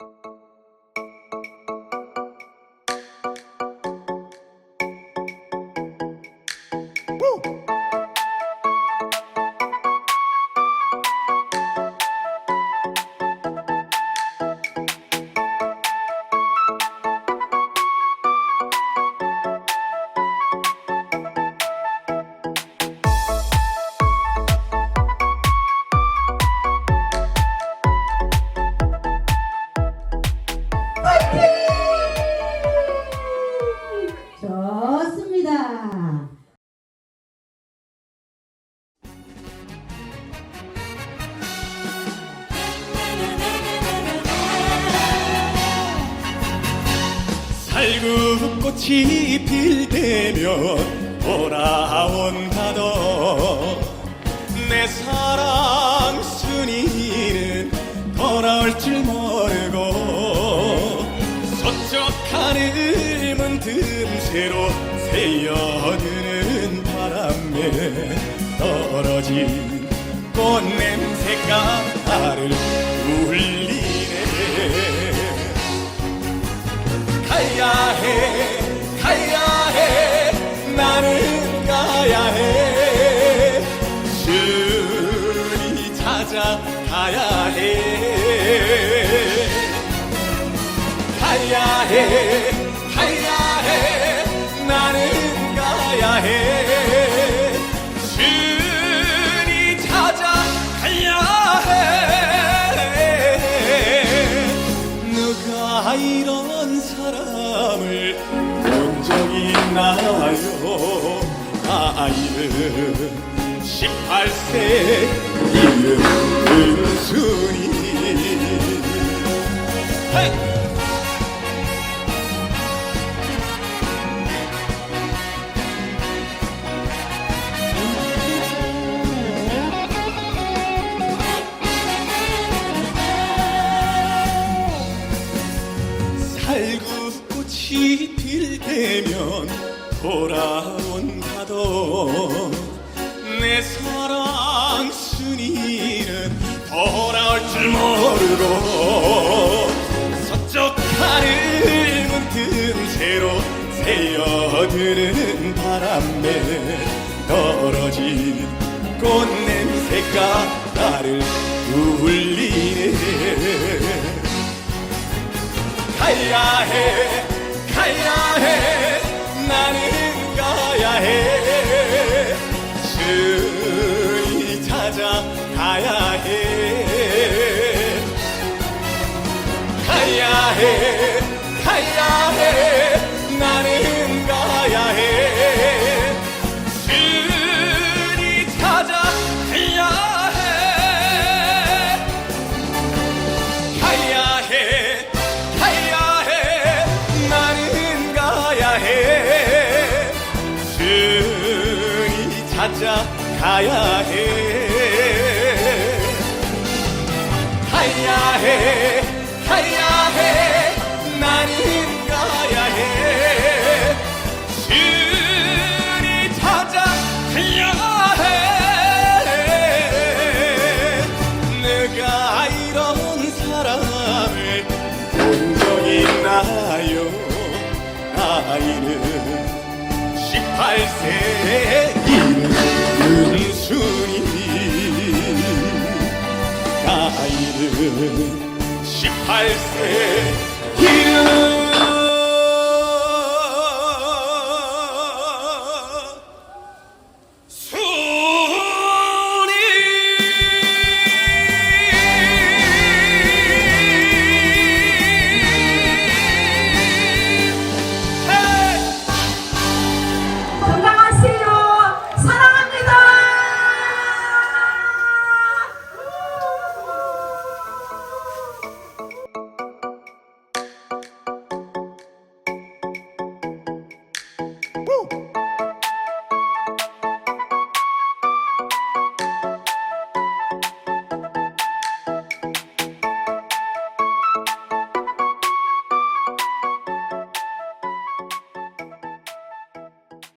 you 살구꽃이 필 때면 돌아온다던 내 사랑 순이는 돌아올 줄 모르고 서쪽 하늘문 틈새로 새어드는 바람에 떨어진 꽃냄새가 나를 울리 네가 이런 사람을 본 적이 있나요. 아이는 18세 이름 은순이 필 때면 돌아온다던 내 사랑 순이는 돌아올 줄 모르고 서쪽 하늘 문틈 새로 새어드는 바람에 떨어진 꽃냄새가 나를 울리네. 가야 해 가야 해 가야 해. 주님 찾아 가야 해. 가야 해 가야 해. 나는 가야 해. 주님 찾아 가야 해. 가야 해 가야 해. 나는 가야 해 찾아 가야 해. 가야 해 가야 해 나는 가야 해. 주님 찾아 가야 해. 내가 이런 사람을 본 적 있나요. 나이는 18세 이름 은순이 나이는 18세 이름